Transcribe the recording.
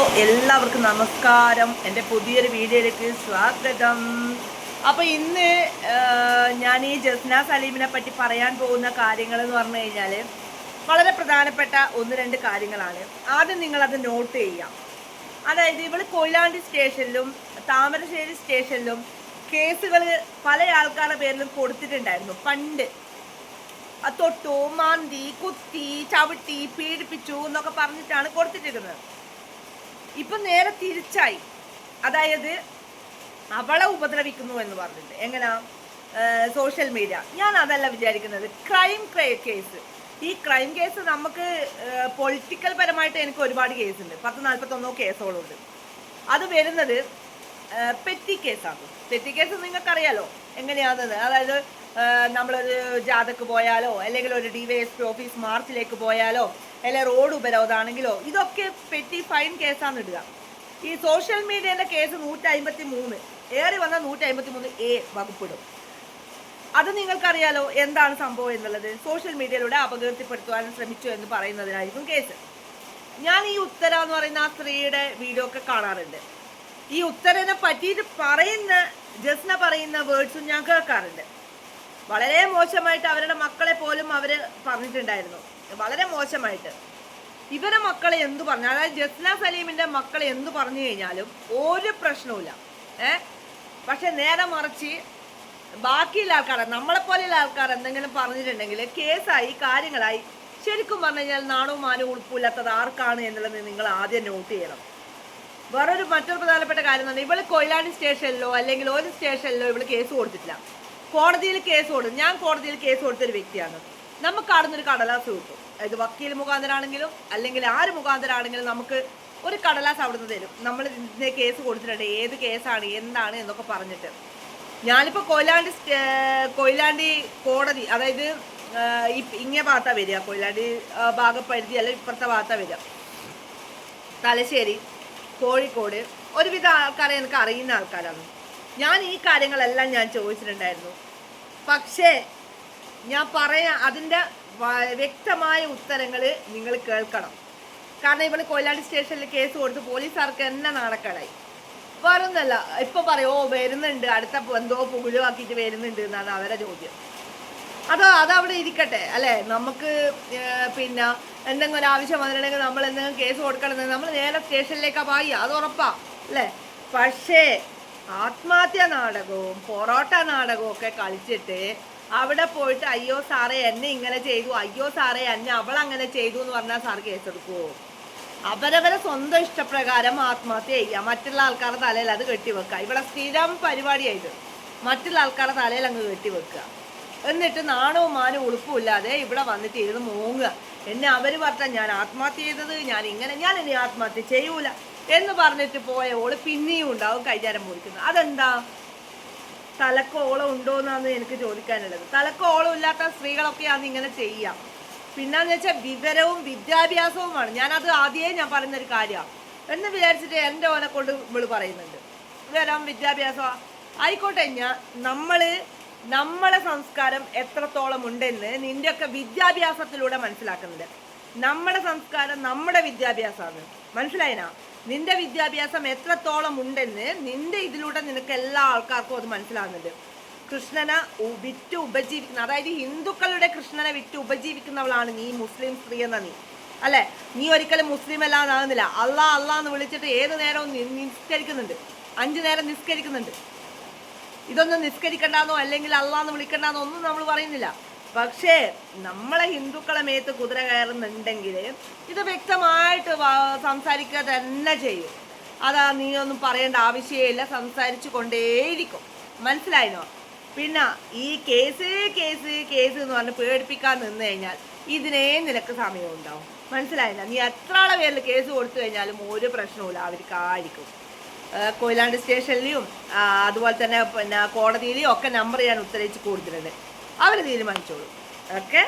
എല്ലാവർക്കും നമസ്കാരം. എന്റെ പുതിയൊരു വീഡിയോയിലേക്ക് സ്വാഗതം. അപ്പോൾ ഇന്ന് ഞാൻ ഈ ജസ്ന സലീമിനെ പറ്റി പറയാൻ പോകുന്ന കാര്യങ്ങൾ എന്ന് പറഞ്ഞു കഴിഞ്ഞാൽ വളരെ പ്രധാനപ്പെട്ട ഒന്ന് രണ്ട് കാര്യങ്ങളാണ്. ആദ്യം നിങ്ങളത് നോട്ട് ചെയ്യാം അതായത് ഇവൾ കൊയിലാണ്ടി സ്റ്റേഷനിലും താമരശ്ശേരി സ്റ്റേഷനിലും കേസുകൾ പല ആൾക്കാരുടെ പേരിലും കൊടുത്തിട്ടുണ്ടായിരുന്നു. പണ്ട്. തൊട്ടു മാന്തി കുത്തി ചവിട്ടി പീഡിപ്പിച്ചു എന്നൊക്കെ പറഞ്ഞിട്ടാണ് കൊടുത്തിട്ടിരുന്നത് ഇപ്പൊ നേരെ തിരിച്ചായി. അതായത് അവളെ ഉപദ്രവിക്കുന്നു എന്ന് പറഞ്ഞിട്ട് എങ്ങനാ? സോഷ്യൽ മീഡിയ ഞാൻ അതല്ല വിചാരിക്കുന്നത്. ക്രൈം കേസ് ഈ ക്രൈം കേസ് നമുക്ക് പൊളിറ്റിക്കൽ പരമായിട്ട് എനിക്ക് ഒരുപാട് കേസുണ്ട് പത്ത് നാൽപ്പത്തൊന്നോ കേസുകളുണ്ട് അത് വരുന്നത് പെറ്റി കേസാണ് പെറ്റി കേസ് നിങ്ങൾക്കറിയാലോ? എങ്ങനെയാണെന്ന്. അതായത് നമ്മളൊരു ജാഥക്ക് പോയാലോ അല്ലെങ്കിൽ ഒരു D Y S P office മാർച്ചിലേക്ക് പോയാലോ അല്ലെങ്കിൽ റോഡ് ഉപരോധമാണെങ്കിലോ ഇതൊക്കെ പെറ്റി ഫൈൻ കേസാണ് ഇടുക. ഈ സോഷ്യൽ മീഡിയയിലെ കേസ് നൂറ്റി അമ്പത്തി മൂന്ന് ഏറി വന്ന നൂറ്റി അമ്പത്തി മൂന്ന് എ വകുപ്പിടും. അത് നിങ്ങൾക്കറിയാലോ എന്താണ് സംഭവം എന്നുള്ളത്? സോഷ്യൽ മീഡിയയിലൂടെ അപകീർത്തിപ്പെടുത്തുവാൻ ശ്രമിച്ചു എന്ന് പറയുന്നതിനായിരിക്കും കേസ്. ഞാൻ ഈ ഉത്തര എന്ന് പറയുന്ന ആ സ്ത്രീയുടെ വീഡിയോ ഒക്കെ കാണാറുണ്ട്. ഈ ഉത്തരനെ പറ്റിയിട്ട് പറയുന്ന ജസ്ന പറയുന്ന വേർഡ്സും ഞാൻ കേൾക്കാറുണ്ട്. വളരെ മോശമായിട്ട് അവരുടെ മക്കളെ പോലും അവർ പറഞ്ഞിട്ടുണ്ടായിരുന്നു. വളരെ മോശമായിട്ട്. ഇവരെ മക്കളെ എന്തു പറഞ്ഞു? അതായത് ജസ്ന സലീമിന്റെ മക്കളെ എന്തു പറഞ്ഞു കഴിഞ്ഞാലും ഒരു പ്രശ്നവുമില്ല. ഏ? പക്ഷെ നേരെ മറിച്ച് ബാക്കിയുള്ള ആൾക്കാരെ നമ്മളെ പോലെയുള്ള ആൾക്കാർ എന്തെങ്കിലും പറഞ്ഞിട്ടുണ്ടെങ്കിൽ കേസായി കാര്യങ്ങളായി ശരിക്കും പറഞ്ഞു കഴിഞ്ഞാൽ നാണവും മാനവും ഉൾപ്പില്ലാത്തത് ആർക്കാണ് എന്നുള്ളത് നിങ്ങൾ ആദ്യം നോട്ട് ചെയ്യണം. വേറൊരു മറ്റൊരു പ്രധാനപ്പെട്ട കാര്യം എന്ന് പറഞ്ഞാൽ ഇവൾ കൊയിലാണ്ടി സ്റ്റേഷനിലോ അല്ലെങ്കിൽ ഒരു സ്റ്റേഷനിലോ ഇവൾ കേസ് കൊടുത്തിട്ടില്ല. കോടതിയിൽ കേസ് കൊടുക്കും ഞാൻ കോടതിയിൽ കേസ് കൊടുത്തൊരു വ്യക്തിയാണ്. നമുക്ക് അവിടെ ഒരു കടലാസ് കിട്ടും. അതായത് വക്കീൽ മുഖാന്തരാണെങ്കിലും അല്ലെങ്കിൽ ആര് മുഖാന്തരാണെങ്കിലും നമുക്ക് ഒരു കടലാസ് അവിടുന്ന് തരും. നമ്മൾ ഇതിനെ കേസ് കൊടുത്തിട്ടുണ്ട്. ഏത് കേസാണ് എന്താണ് എന്നൊക്കെ പറഞ്ഞിട്ട്. ഞാനിപ്പോൾ കൊയിലാണ്ടി കൊയിലാണ്ടി കോടതി അതായത് ഇങ്ങേ ഭാഗത്താണ് വരിക. കൊയിലാണ്ടി ഭാഗപ്പരിധി അല്ല ഇപ്പുറത്തെ ഭാഗത്താണ് വരിക. തലശ്ശേരി കോഴിക്കോട് ഒരുവിധ ആൾക്കാരെ എനിക്ക് അറിയുന്ന ആൾക്കാരാണ്. ഞാൻ ഈ കാര്യങ്ങളെല്ലാം ഞാൻ ചോദിച്ചിട്ടുണ്ടായിരുന്നു. പക്ഷേ ഞാൻ പറയാ അതിന്റെ വ്യക്തമായ ഉത്തരങ്ങൾ നിങ്ങൾ കേൾക്കണം. കാരണം ഇവൾ കൊയിലാണ്ടി സ്റ്റേഷനിൽ കേസ് കൊടുത്ത് പോലീസുകാർക്ക് എന്നെ നാണക്കേടായി. വേറൊന്നല്ല ഇപ്പൊ പറയോ വരുന്നുണ്ട്. അടുത്ത എന്തോ പുകിലുവാക്കിയിട്ട് വരുന്നുണ്ട് എന്നാണ് അവരെ ചോദ്യം. അതോ അതവിടെ ഇരിക്കട്ടെ അല്ലേ? നമുക്ക് പിന്നെ എന്തെങ്കിലും ഒരു ആവശ്യം വന്നിട്ടുണ്ടെങ്കിൽ നമ്മൾ എന്തെങ്കിലും കേസ് കൊടുക്കണമെന്ന് നമ്മൾ നേരെ സ്റ്റേഷനിലേക്കാണ് പായി അത് ഉറപ്പാ അല്ലേ? പക്ഷേ ആത്മഹത്യ നാടകവും പൊറോട്ട നാടകവും ഒക്കെ കളിച്ചിട്ട് അവിടെ പോയിട്ട് അയ്യോ സാറേ എന്നെ ഇങ്ങനെ ചെയ്തു. അയ്യോ സാറേ എന്നെ അവൾ അങ്ങനെ ചെയ്തു എന്ന് പറഞ്ഞാൽ സാർ കേസെടുക്കുവോ? അവരവരെ സ്വന്തം ഇഷ്ടപ്രകാരം ആത്മഹത്യ ചെയ്യുക. മറ്റുള്ള ആൾക്കാരുടെ തലയിൽ അത് കെട്ടിവെക്കുക. ഇവിടെ സ്ഥിരം പരിപാടിയായിട്ട് മറ്റുള്ള ആൾക്കാരുടെ തലയിൽ അങ്ങ് കെട്ടിവെക്കുക. എന്നിട്ട് നാണവും മാനവും ഉളുപ്പുമില്ലാതെ ഇവിടെ വന്നിട്ട് ഇരുന്ന് മൂങ്ങുക. എന്നെ അവർ പറഞ്ഞാൽ ഞാൻ ആത്മഹത്യ ചെയ്തത് ഞാൻ ഇങ്ങനെ ഞാൻ ഇനി ആത്മഹത്യ ചെയ്യൂല. എന്ന് പറഞ്ഞിട്ട് പോയ ഓൾ പിന്നെയും ഉണ്ടാവും കൈചാരം മുറിക്കുന്നത് അതെന്താ? തലക്കോളം ഉണ്ടോ എന്നാണ് എനിക്ക് ചോദിക്കാനുള്ളത്. തലക്കോളം ഇല്ലാത്ത സ്ത്രീകളൊക്കെയാണ് ഇങ്ങനെ ചെയ്യാം. പിന്നെന്ന് വെച്ചാൽ വിവരവും വിദ്യാഭ്യാസവുമാണ്. ഞാനത് ആദ്യമേ ഞാൻ പറയുന്നൊരു കാര്യമാണ് എന്ന് വിചാരിച്ചിട്ട് എന്റെ ഓനെ കൊണ്ട് ഇവൾ പറയുന്നുണ്ട്. വിവരം വിദ്യാഭ്യാസം ആയിക്കോട്ടെ ഞാൻ നമ്മൾ നമ്മളെ സംസ്കാരം എത്രത്തോളം ഉണ്ടെന്ന് നിന്റെയൊക്കെ വിദ്യാഭ്യാസത്തിലൂടെ മനസ്സിലാക്കുന്നുണ്ട്. നമ്മുടെ സംസ്കാരം നമ്മുടെ വിദ്യാഭ്യാസമാണ്. മനസ്സിലായിനാ? നിന്റെ വിദ്യാഭ്യാസം എത്രത്തോളം ഉണ്ടെന്ന് നിന്റെ ഇതിലൂടെ നിനക്ക് എല്ലാ ആൾക്കാർക്കും അത് മനസ്സിലാകുന്നുണ്ട് കൃഷ്ണനെ വിറ്റ് ഉപജീവിക്കുന്ന അതായത് ഹിന്ദുക്കളുടെ കൃഷ്ണനെ വിറ്റ് ഉപജീവിക്കുന്നവളാണ് നീ മുസ്ലിം സ്ത്രീ എന്ന നീ. അല്ലെ? നീ ഒരിക്കലും മുസ്ലിം അല്ലാന്നാകുന്നില്ല അള്ളാ അള്ളാ എന്ന് വിളിച്ചിട്ട് ഏത് നേരവും നിസ്കരിക്കുന്നുണ്ട്. അഞ്ചു നേരം നിസ്കരിക്കുന്നുണ്ട്. ഇതൊന്നും നിസ്കരിക്കണ്ടെന്നോ അല്ലെങ്കിൽ അള്ളാന്ന് വിളിക്കണ്ടെന്നോ ഒന്നും നമ്മൾ പറയുന്നില്ല. പക്ഷേ നമ്മളെ ഹിന്ദുക്കളെ മേത്ത് കുതിര കയറുന്നുണ്ടെങ്കിൽ ഇത് വ്യക്തമായിട്ട് സംസാരിക്കുക തന്നെ ചെയ്യും. അതാ നീ ഒന്നും പറയേണ്ട ആവശ്യമില്ല സംസാരിച്ചു കൊണ്ടേയിരിക്കും. മനസ്സിലായിനോ? പിന്നെ ഈ കേസ് കേസ് കേസ് എന്ന് പറഞ്ഞ് പേടിപ്പിക്കാൻ നിന്ന് കഴിഞ്ഞാൽ ഇതിനേ നിനക്ക് സമയം ഉണ്ടാവും. മനസ്സിലായില്ല നീ എത്ര ആളെ പേരിൽ കേസ് കൊടുത്തു കഴിഞ്ഞാലും ഒരു പ്രശ്നവുമില്ല അവർക്ക് ആയിരിക്കും കൊയിലാണ്ട് സ്റ്റേഷനിലെയും അതുപോലെ തന്നെ പിന്നെ കോടതിയിലെയും ഒക്കെ നമ്പർ ഞാൻ ഉത്തരവിച്ച് കൊടുത്തിട്ടുണ്ട്. അവർ തീരുമാനിച്ചോളൂ. ഓക്കെ?